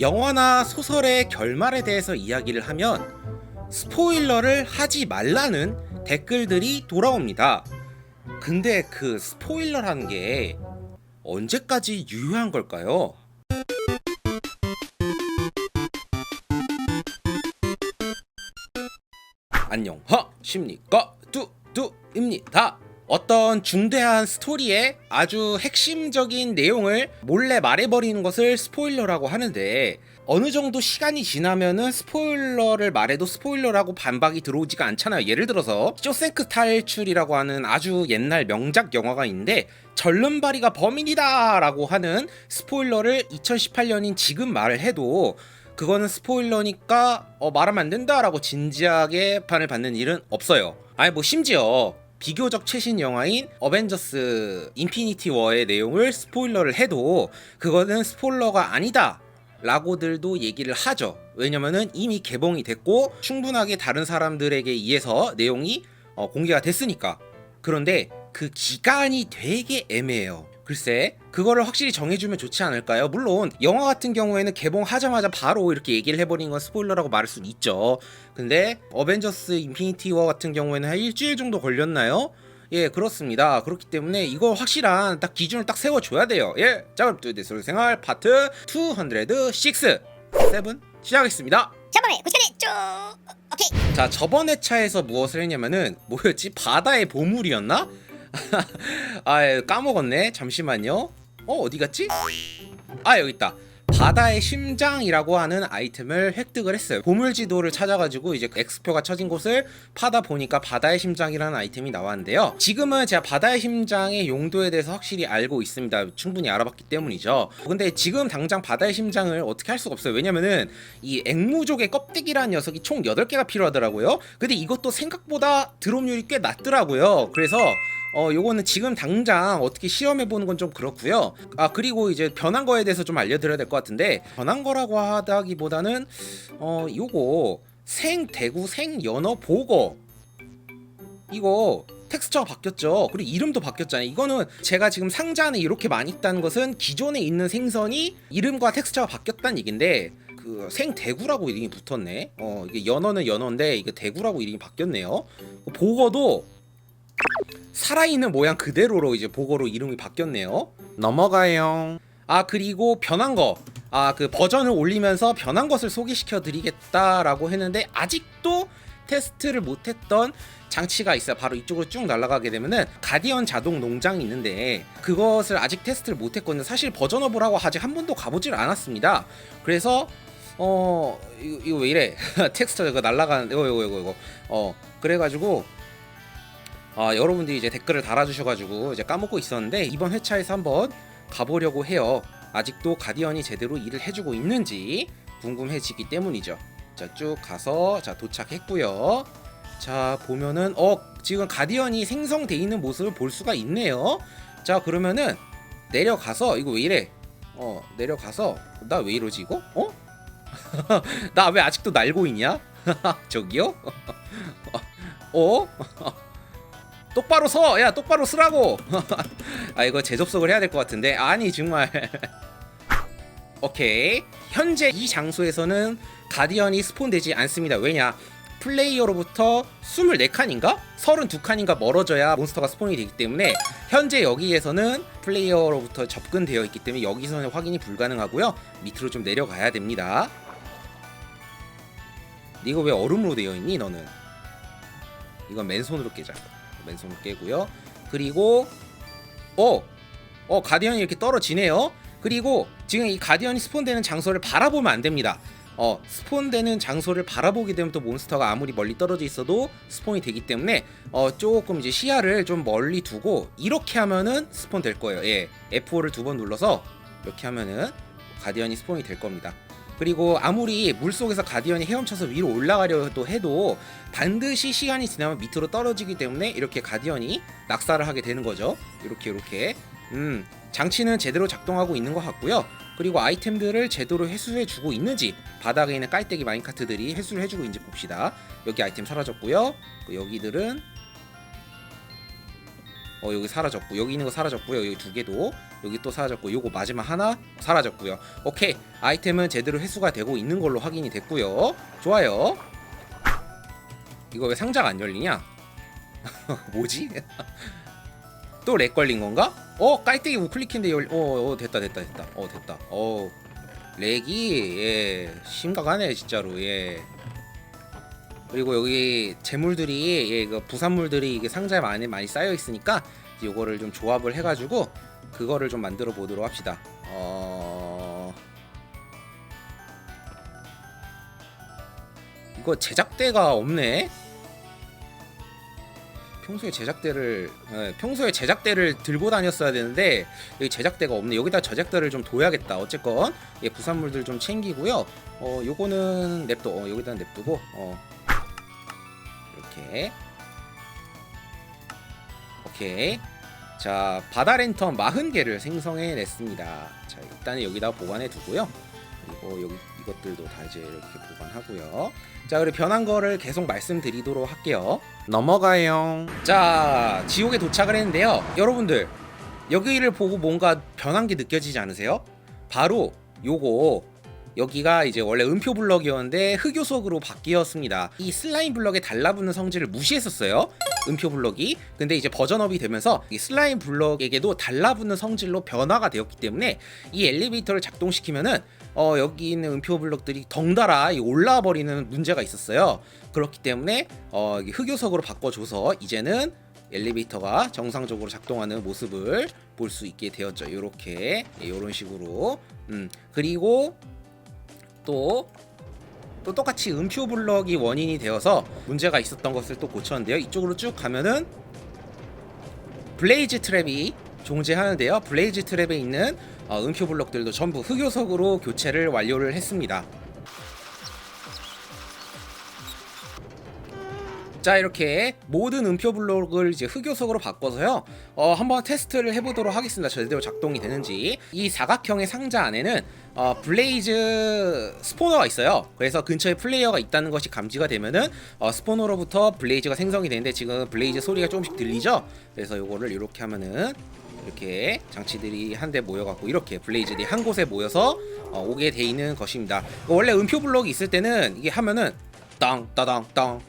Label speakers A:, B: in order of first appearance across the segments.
A: 영화나 소설의 결말에 대해서 이야기를 하면 스포일러를 하지 말라는 댓글들이 돌아옵니다. 근데 그 스포일러라는 게 언제까지 유효한 걸까요? 안녕 하십니까 뚜뚜입니다. 어떤 중대한 스토리의 아주 핵심적인 내용을 몰래 말해버리는 것을 스포일러라고 하는데 어느 정도 시간이 지나면은 스포일러를 말해도 스포일러라고 반박이 들어오지가 않잖아요. 예를 들어서 쇼생크 탈출이라고 하는 아주 옛날 명작 영화가 있는데 절름발이가 범인이다라고 하는 스포일러를 2018년인 지금 말을 해도 그거는 스포일러니까 어, 말하면 안 된다라고 진지하게 판을 받는 일은 없어요. 아니 뭐 심지어 비교적 최신 영화인 어벤져스 인피니티 워의 내용을 스포일러를 해도 그거는 스포일러가 아니다. 라고들도 얘기를 하죠. 왜냐면은 이미 개봉이 됐고 충분하게 다른 사람들에게 의해서 내용이 어, 공개가 됐으니까. 그런데 그 기간이 되게 애매해요. 글쎄, 그거를 확실히 정해주면 좋지 않을까요? 물론 영화 같은 경우에는 개봉하자마자 바로 이렇게 얘기를 해버린 건 스포일러라고 말할 수는 있죠. 근데 어벤져스 인피니티 워 같은 경우에는 한 일주일 정도 걸렸나요? 예, 그렇습니다. 그렇기 때문에 이거 확실한 딱 기준을 딱 세워줘야 돼요. 예, 자 그럼 뚜데스 생활 파트 206 7 시작하겠습니다.
B: 저번에 구시간에 쭉 오케이
A: 자 저번 회차에서 무엇을 했냐면은 뭐였지 바다의 보물이었나? 아 예, 까먹었네. 잠시만요. 어 어디 갔지? 아 여기 있다. 바다의 심장이라고 하는 아이템을 획득을 했어요. 보물 지도를 찾아가지고 이제 엑스표가 쳐진 곳을 파다 보니까 바다의 심장이라는 아이템이 나왔는데요. 지금은 제가 바다의 심장의 용도에 대해서 확실히 알고 있습니다. 충분히 알아봤기 때문이죠. 근데 지금 당장 바다의 심장을 어떻게 할 수가 없어요. 왜냐면은 이 앵무족의 껍데기라는 녀석이 총 8개가 필요하더라고요. 근데 이것도 생각보다 드롭률이 꽤 낮더라고요. 그래서 어 요거는 지금 당장 어떻게 시험해 보는 건 좀 그렇고요. 아 그리고 이제 변한 거에 대해서 좀 알려드려야 될 것 같은데 변한 거라고 하다기보다는 어 요거 생 대구 생 연어 보거 이거 텍스처가 바뀌었죠. 그리고 이름도 바뀌었잖아요. 이거는 제가 지금 상자 안에 이렇게 많이 있다는 것은 기존에 있는 생선이 이름과 텍스처가 바뀌었다는 얘긴데 그 생대구라고 이름이 붙었네. 어 이게 연어는 연어인데 이게 대구라고 이름이 바뀌었네요. 보거도 살아있는 모양 그대로로 이제 보고로 이름이 바뀌었네요. 넘어가요. 아 그리고 변한 거. 아 그 버전을 올리면서 변한 것을 소개시켜 드리겠다라고 했는데 아직도 테스트를 못했던 장치가 있어요. 바로 이쪽으로 쭉 날아가게 되면은 가디언 자동 농장이 있는데 그것을 아직 테스트를 못했거든요. 사실 버전업을 하고 아직 한 번도 가보질 않았습니다. 그래서 어 이거, 이거 왜 이래? 이거 날아가는 이거 이거 이거 이거 어 그래가지고 아, 여러분들이 이제 댓글을 달아주셔가지고 이제 까먹고 있었는데 이번 회차에서 한번 가보려고 해요. 아직도 가디언이 제대로 일을 해주고 있는지 궁금해지기 때문이죠. 자, 쭉 가서 자 도착했고요. 자 보면은 어 지금 가디언이 생성돼 있는 모습을 볼 수가 있네요. 자 그러면은 내려가서 이거 왜 이래? 어 내려가서 나 왜 이러지 이거? 어? 나 왜 아직도 날고 있냐? 저기요? 어? 똑바로 서! 야 똑바로 쓰라고! 아 이거 재접속을 해야 될 것 같은데? 아니 정말. 오케이. 현재 이 장소에서는 가디언이 스폰되지 않습니다. 왜냐? 플레이어로부터 24칸인가? 32칸인가 멀어져야 몬스터가 스폰이 되기 때문에 현재 여기에서는 플레이어로부터 접근되어 있기 때문에 여기서는 확인이 불가능하고요. 밑으로 좀 내려가야 됩니다. 이거 왜 얼음으로 되어 있니 너는? 이건 맨손으로 깨자 맨손으로 깨고요. 그리고 어, 어 가디언이 이렇게 떨어지네요. 그리고 지금 이 가디언이 스폰되는 장소를 바라보면 안 됩니다. 어 스폰되는 장소를 바라보게 되면 또 몬스터가 아무리 멀리 떨어져 있어도 스폰이 되기 때문에 어 조금 이제 시야를 좀 멀리 두고 이렇게 하면은 스폰 될 거예요. 예, F5를 두 번 눌러서 이렇게 하면은 가디언이 스폰이 될 겁니다. 그리고 아무리 물속에서 가디언이 헤엄쳐서 위로 올라가려도 해도 반드시 시간이 지나면 밑으로 떨어지기 때문에 이렇게 가디언이 낙사를 하게 되는 거죠. 이렇게 이렇게. 음, 장치는 제대로 작동하고 있는 것 같고요. 그리고 아이템들을 제대로 회수해 주고 있는지 바닥에 있는 깔때기 마인카트들이 회수를 해주고 있는지 봅시다. 여기 아이템 사라졌고요. 그 여기들은 어 여기 사라졌고 여기 있는 거 사라졌고요. 여기 두 개도 여기 또 사라졌고 요거 마지막 하나 사라졌고요. 오케이. 아이템은 제대로 회수가 되고 있는 걸로 확인이 됐고요. 좋아요. 이거 왜 상자가 안 열리냐? 뭐지? 또 렉 걸린 건가? 어 깔때기 우클릭인데 열 어, 어 됐다 됐다 됐다. 어 됐다. 어 렉이 예 심각하네 진짜로. 예 그리고 여기 재물들이 예, 그 부산물들이 이게 상자에 많이 많이 쌓여 있으니까 이제 요거를 좀 조합을 해가지고 그거를 좀 만들어 보도록 합시다. 어 이거 제작대가 없네. 평소에 제작대를 예, 평소에 제작대를 들고 다녔어야 되는데 여기 제작대가 없네. 여기다 제작대를 좀 둬야겠다. 어쨌건 예, 부산물들 좀 챙기고요. 어 요거는 냅둬. 어, 여기다 냅두고 어 이렇게. 오케이. 자 바다 랜턴 40개를 생성해 냈습니다. 자 일단은 여기다 보관해 두고요. 그리고 여기 이것들도 다 이제 이렇게 보관하고요. 자 그리고 변한 거를 계속 말씀드리도록 할게요. 넘어가요. 자 지옥에 도착을 했는데요. 여러분들 여기를 보고 뭔가 변한 게 느껴지지 않으세요? 바로 요거 여기가 이제 원래 음표 블럭이었는데 흑요석으로 바뀌었습니다. 이 슬라임 블럭에 달라붙는 성질을 무시했었어요. 음표 블럭이. 근데 이제 버전업이 되면서 이 슬라임 블럭에게도 달라붙는 성질로 변화가 되었기 때문에 이 엘리베이터를 작동시키면은 어 여기 있는 음표 블럭들이 덩달아 이 올라와 버리는 문제가 있었어요. 그렇기 때문에 어 흑요석으로 바꿔줘서 이제는 엘리베이터가 정상적으로 작동하는 모습을 볼 수 있게 되었죠. 이렇게 이런 식으로. 음 그리고 또, 또 똑같이 음표 블럭이 원인이 되어서 문제가 있었던 것을 또 고쳤는데요. 이쪽으로 쭉 가면은 블레이즈 트랩이 존재하는데요. 블레이즈 트랩에 있는 어, 음표 블럭들도 전부 흑요석으로 교체를 완료를 했습니다. 자 이렇게 모든 음표 블록을 이제 흑요석으로 바꿔서요. 어, 한번 테스트를 해보도록 하겠습니다. 제대로 작동이 되는지. 이 사각형의 상자 안에는 어, 블레이즈 스포너가 있어요. 그래서 근처에 플레이어가 있다는 것이 감지가 되면은 어, 스포너로부터 블레이즈가 생성이 되는데 지금 블레이즈 소리가 조금씩 들리죠? 그래서 요거를 이렇게 하면은 이렇게 장치들이 한데 모여갖고 이렇게 블레이즈들이 한 곳에 모여서 어, 오게 돼 있는 것입니다. 원래 음표 블록이 있을 때는 이게 하면은 땅 따당 땅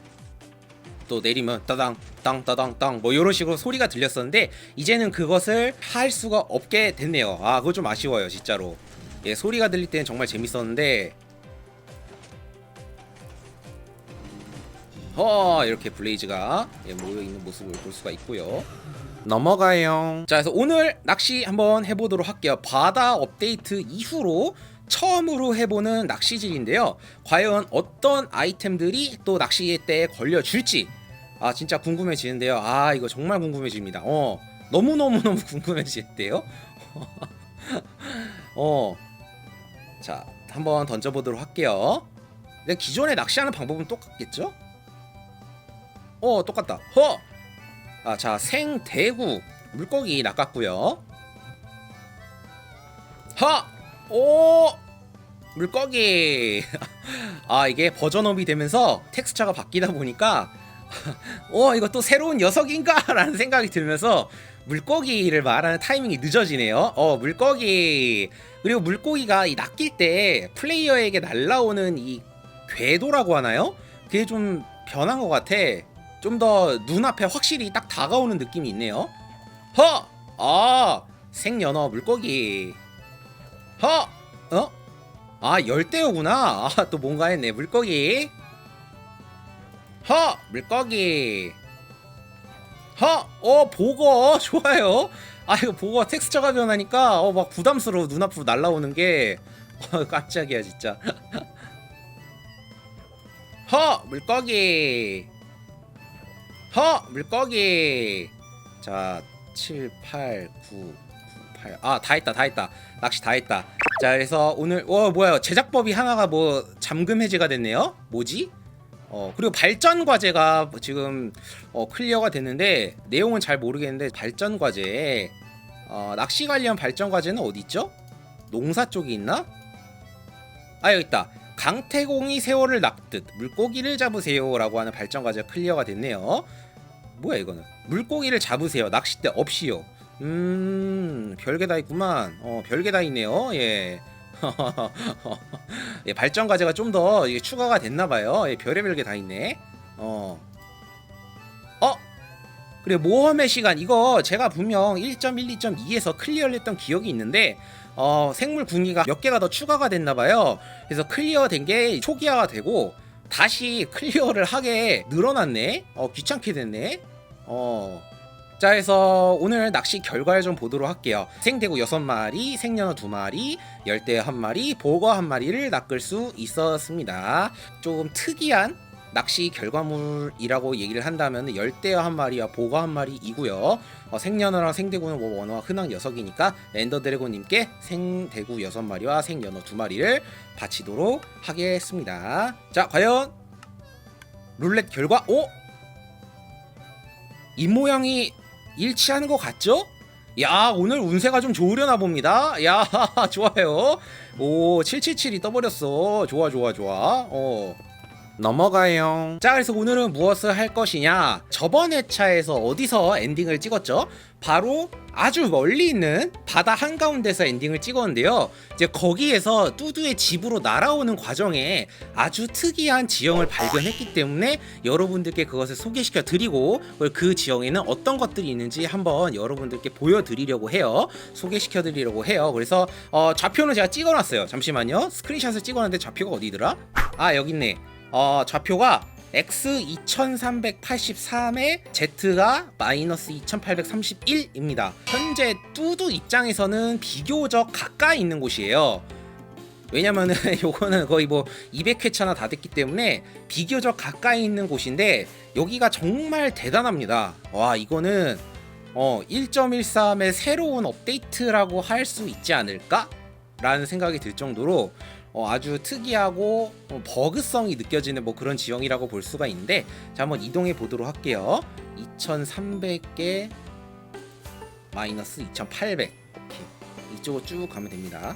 A: 또 내리면 따당 땅 따당 땅뭐 이런 식으로 소리가 들렸었는데 이제는 그것을 할 수가 없게 됐네요. 아 그거 좀 아쉬워요 진짜로. 예 소리가 들릴 때는 정말 재밌었는데 허 이렇게 블레이즈가 예, 모여 있는 모습을 볼 수가 있고요. 넘어가요. 자, 그래서 오늘 낚시 한번 해보도록 할게요. 바다 업데이트 이후로 처음으로 해보는 낚시질인데요. 과연 어떤 아이템들이 또 낚시 때에 걸려줄지 아 진짜 궁금해지는데요. 아 이거 정말 궁금해집니다. 어 너무 너무 너무 궁금해지는데요. 어. 자, 한번 던져보도록 할게요. 근데 기존에 낚시하는 방법은 똑같겠죠? 어, 똑같다. 허! 아, 자, 생대구 물고기 낚았고요. 하! 오! 물고기. 아, 이게 버전업이 되면서 텍스처가 바뀌다 보니까 어, 이거 또 새로운 녀석인가 라는 생각이 들면서 물고기를 말하는 타이밍이 늦어지네요. 어, 물고기. 그리고 물고기가 이 낚일 때 플레이어에게 날라오는 이 궤도라고 하나요? 그게 좀 변한 것 같아. 좀 더 눈앞에 확실히 딱 다가오는 느낌이 있네요. 허! 아, 생연어 물고기. 허! 어? 아, 열대어구나. 아, 또 뭔가 했네. 물고기. 허! 물고기. 허! 어, 보거. 좋아요. 아, 이거 보거 텍스처가 변하니까 어, 막 부담스러워. 눈앞으로 날라오는 게. 어, 깜짝이야, 진짜. 허! 물고기. 허! 물고기. 자, 7, 8, 9, 8. 아, 다 했다, 다 했다. 낚시 다 했다. 자, 그래서 오늘, 어, 뭐야. 제작법이 하나가 뭐, 잠금 해제가 됐네요? 뭐지? 어, 그리고 발전 과제가 지금, 어, 클리어가 됐는데, 내용은 잘 모르겠는데, 발전 과제. 어, 낚시 관련 발전 과제는 어디 있죠? 농사 쪽에 있나? 아, 여기 있다. 강태공이 세월을 낚듯 물고기를 잡으세요라고 하는 발전 과제가 클리어가 됐네요. 뭐야 이거는 물고기를 잡으세요 낚싯대 없이요 음 별게 다 있구만 어 별게 다 있네요 예 예, 발전 과제가 좀 더 추가가 됐나 봐요. 예, 별의별 게 다 있네. 어. 어? 그래 모험의 시간 이거 제가 분명 1.1, 2.2에서 클리어를 했던 기억이 있는데 어, 생물 궁리가 몇 개가 더 추가가 됐나 봐요. 그래서 클리어 된 게 초기화가 되고 다시 클리어를 하게 늘어났네. 어, 귀찮게 됐네. 어. 자, 해서 오늘 낚시 결과를 좀 보도록 할게요. 생대구 6마리, 생연어 2마리, 열대 1마리, 보거 1마리를 낚을 수 있었습니다. 조금 특이한 낚시 결과물이라고 얘기를 한다면 열대어 한 마리와 보거 한 마리이고요. 어, 생연어랑 생대구는 뭐 원어와 흔한 녀석이니까 엔더 드래곤님께 생대구 여섯 마리와 생연어 두 마리를 바치도록 하겠습니다. 자, 과연 룰렛 결과 오, 이 모양이 일치하는 것 같죠? 야 오늘 운세가 좀 좋으려나 봅니다. 야 좋아요. 오 777이 떠버렸어. 좋아 좋아 좋아. 어 넘어가요. 자 그래서 오늘은 무엇을 할 것이냐? 저번 회차에서 어디서 엔딩을 찍었죠? 바로 아주 멀리 있는 바다 한가운데서 엔딩을 찍었는데요. 이제 거기에서 뚜두의 집으로 날아오는 과정에 아주 특이한 지형을 발견했기 때문에 여러분들께 그것을 소개시켜 드리고 그 지형에는 어떤 것들이 있는지 한번 여러분들께 보여드리려고 해요. 소개시켜 드리려고 해요. 그래서 어, 좌표는 제가 찍어놨어요. 잠시만요. 스크린샷을 찍어놨는데 좌표가 어디더라? 아 여기 있네. 어, 좌표가 X 2383에 Z가 마이너스 2831입니다. 현재 뚜두 입장에서는 비교적 가까이 있는 곳이에요. 왜냐면은 요거는 거의 뭐 200회차나 다 됐기 때문에 비교적 가까이 있는 곳인데 여기가 정말 대단합니다. 와 이거는 어 1.13의 새로운 업데이트라고 할 수 있지 않을까? 라는 생각이 들 정도로 어, 아주 특이하고 어, 버그성이 느껴지는 뭐 그런 지형이라고 볼 수가 있는데 자 한번 이동해 보도록 할게요. 2300개 마이너스 2800 오케이. 이쪽으로 쭉 가면 됩니다.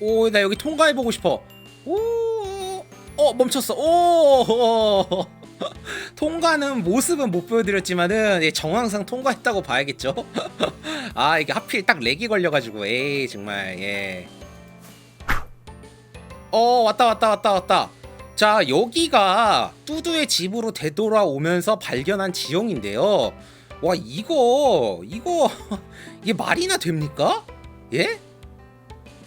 A: 오 나 여기 통과해 보고 싶어. 오어 멈췄어. 오 통과는 모습은 못 보여드렸지만은 예, 정황상 통과했다고 봐야겠죠. 아 이게 하필 딱 렉이 걸려가지고 에이 정말 예. 어 왔다 왔다 왔다 왔다. 자 여기가 뚜두의 집으로 되돌아오면서 발견한 지형인데요. 와 이거 이거 이게 말이나 됩니까? 예?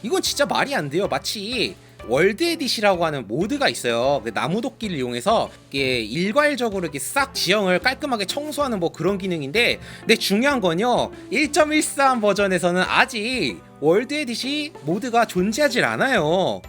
A: 이건 진짜 말이 안 돼요. 마치 월드 에딧이라고 하는 모드가 있어요. 그 나무도끼를 이용해서 이게 일괄적으로 이렇게 싹 지형을 깔끔하게 청소하는 뭐 그런 기능인데, 근데 중요한 건요. 1.13 버전에서는 아직 월드 에딧이 모드가 존재하질 않아요.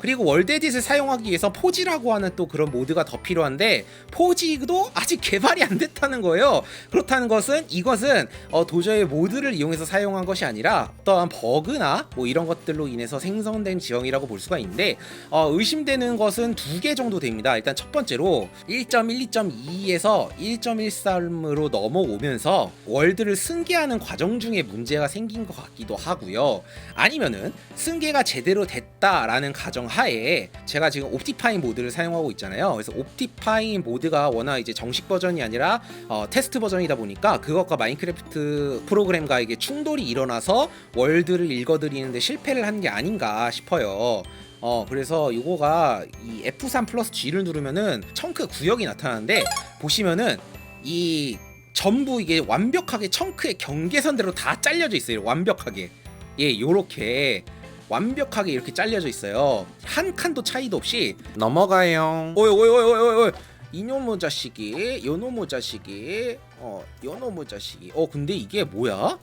A: 그리고 월드 에딧을 사용하기 위해서 포지라고 하는 또 그런 모드가 더 필요한데 포지도 아직 개발이 안 됐다는 거예요. 그렇다는 것은 이것은 어, 도저히 모드를 이용해서 사용한 것이 아니라 어떠한 버그나 뭐 이런 것들로 인해서 생성된 지형이라고 볼 수가 있는데 어, 의심되는 것은 두 개 정도 됩니다. 일단 첫 번째로 1.1, 2.2에서 1.13으로 넘어오면서 월드를 승계하는 과정 중에 문제가 생긴 것 같기도 하고요. 아니면은 승계가 제대로 됐다라는 가정 하에 제가 지금 옵티파인 모드를 사용하고 있잖아요. 그래서 옵티파인 모드가 워낙 이제 정식 버전이 아니라 어, 테스트 버전이다 보니까 그것과 마인크래프트 프로그램과 이게 충돌이 일어나서 월드를 읽어드리는데 실패를 한 게 아닌가 싶어요. 어 그래서 요거가 이 F3 플러스 G를 누르면은 청크 구역이 나타나는데 보시면은 이 전부 이게 완벽하게 청크의 경계선대로 다 잘려져 있어요. 완벽하게 예 요렇게 완벽하게 이렇게 잘려져 있어요. 한 칸도 차이도 없이 넘어가요. 오이 오이 오이 오이 오이 이놈의 자식이 요놈의 자식이 어 요놈의 자식이 어 근데 이게 뭐야?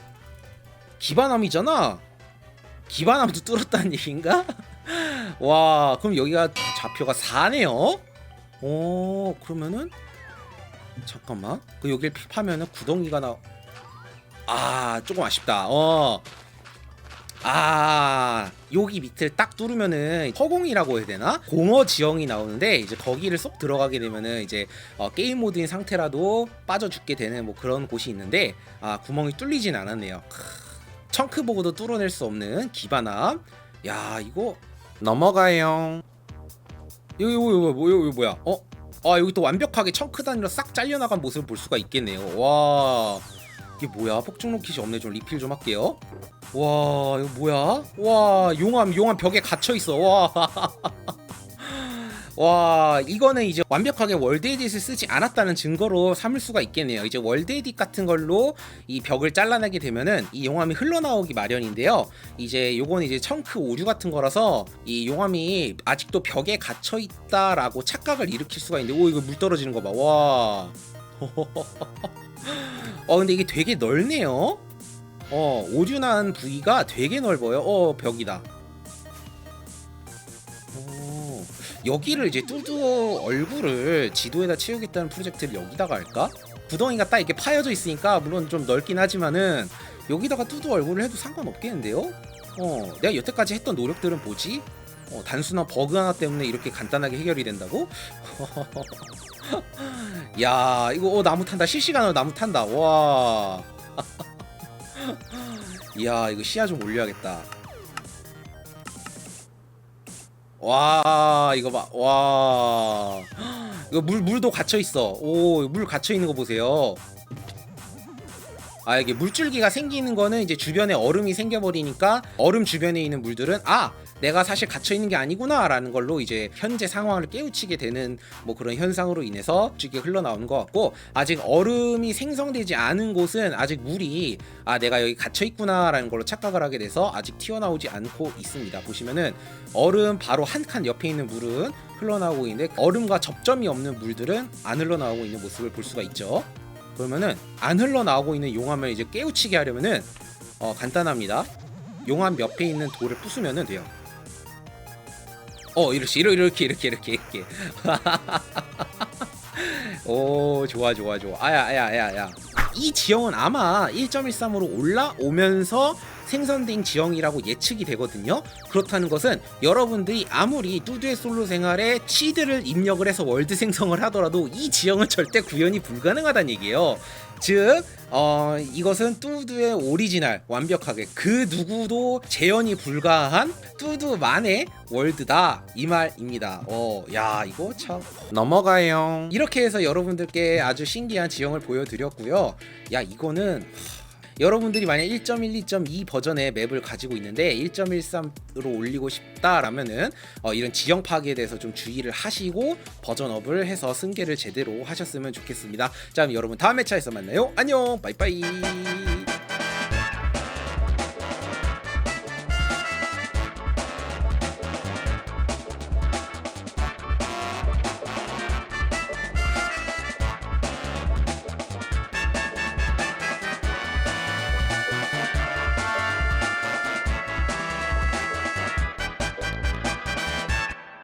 A: 기반함이잖아. 기반함도 뚫었다는 얘기인가? 와 그럼 여기가 좌표가 4네요. 오 그러면은 잠깐만 그 여기를 픽하면은 구덩이가 나. 아 조금 아쉽다. 어. 아 여기 밑을 딱 뚫으면은 허공이라고 해야 되나 공허 지형이 나오는데 이제 거기를 쏙 들어가게 되면은 이제 어, 게임 모드인 상태라도 빠져 죽게 되는 뭐 그런 곳이 있는데 아 구멍이 뚫리진 않았네요 크, 청크 보고도 뚫어낼 수 없는 기반함 야 이거 넘어가요. 이거 이거 이거 뭐야 이거 뭐야? 어? 아 여기 또 완벽하게 청크 단위로 싹 잘려나간 모습을 볼 수가 있겠네요. 와 이게 뭐야? 폭죽 로켓이 없네. 좀 리필 좀 할게요. 와 이거 뭐야? 와 용암 용암 벽에 갇혀 있어. 와. 와 이거는 이제 완벽하게 월드 에딧을 쓰지 않았다는 증거로 삼을 수가 있겠네요. 이제 월드 에딧 같은 걸로 이 벽을 잘라내게 되면은 이 용암이 흘러나오기 마련인데요. 이제 요건 이제 청크 오류 같은 거라서 이 용암이 아직도 벽에 갇혀 있다라고 착각을 일으킬 수가 있는데 오 이거 물 떨어지는 거 봐. 와. 어 근데 이게 되게 넓네요. 어 오류난 부위가 되게 넓어요. 어 벽이다. 오, 여기를 이제 뚜두 얼굴을 지도에다 채우겠다는 프로젝트를 여기다가 할까? 구덩이가 딱 이렇게 파여져 있으니까 물론 좀 넓긴 하지만은 여기다가 뚜두 얼굴을 해도 상관없겠는데요? 어, 내가 여태까지 했던 노력들은 뭐지? 어, 단순한 버그 하나 때문에 이렇게 간단하게 해결이 된다고? 야, 이거 어, 나무 탄다. 실시간으로 나무 탄다. 와. 야, 이거 시야 좀 올려야겠다. 와 이거 봐. 와 이거 물 물도 갇혀 있어. 오 물 갇혀 있는 거 보세요. 아 이게 물줄기가 생기는 거는 이제 주변에 얼음이 생겨버리니까 얼음 주변에 있는 물들은 아 내가 사실 갇혀 있는 게 아니구나라는 걸로 이제 현재 상황을 깨우치게 되는 뭐 그런 현상으로 인해서 물줄기가 흘러나오는 것 같고 아직 얼음이 생성되지 않은 곳은 아직 물이 아 내가 여기 갇혀 있구나라는 걸로 착각을 하게 돼서 아직 튀어나오지 않고 있습니다. 보시면은 얼음 바로 한 칸 옆에 있는 물은 흘러나오고 있는데 얼음과 접점이 없는 물들은 안 흘러나오고 있는 모습을 볼 수가 있죠. 그러면은 안 흘러나오고 있는 용암을 이제 깨우치게 하려면은 어, 간단합니다. 용암 옆에 있는 돌을 부수면은 돼요. 어 이렇게 이렇게 이렇게 이렇게 이렇게. 오 좋아 좋아 좋아. 아야 아야 아야 야. 이 지형은 아마 1.13으로 올라오면서 생성된 지형이라고 예측이 되거든요. 그렇다는 것은 여러분들이 아무리 뚜드의 솔로 생활에 치드를 입력을 해서 월드 생성을 하더라도 이 지형은 절대 구현이 불가능하다는 얘기예요. 즉, 어, 이것은 뚜드의 오리지널 완벽하게 그 누구도 재현이 불가한 뚜드만의 월드다 이 말입니다. 어, 야 이거 참 넘어가요. 이렇게 해서 여러분들께 아주 신기한 지형을 보여드렸고요. 야 이거는 여러분들이 만약 1.1, 2.2 버전의 맵을 가지고 있는데 1.13으로 올리고 싶다라면은 어, 이런 지형 파괴에 대해서 좀 주의를 하시고 버전업을 해서 승계를 제대로 하셨으면 좋겠습니다. 자, 그럼 여러분 다음 회차에서 만나요. 안녕, 빠이빠이.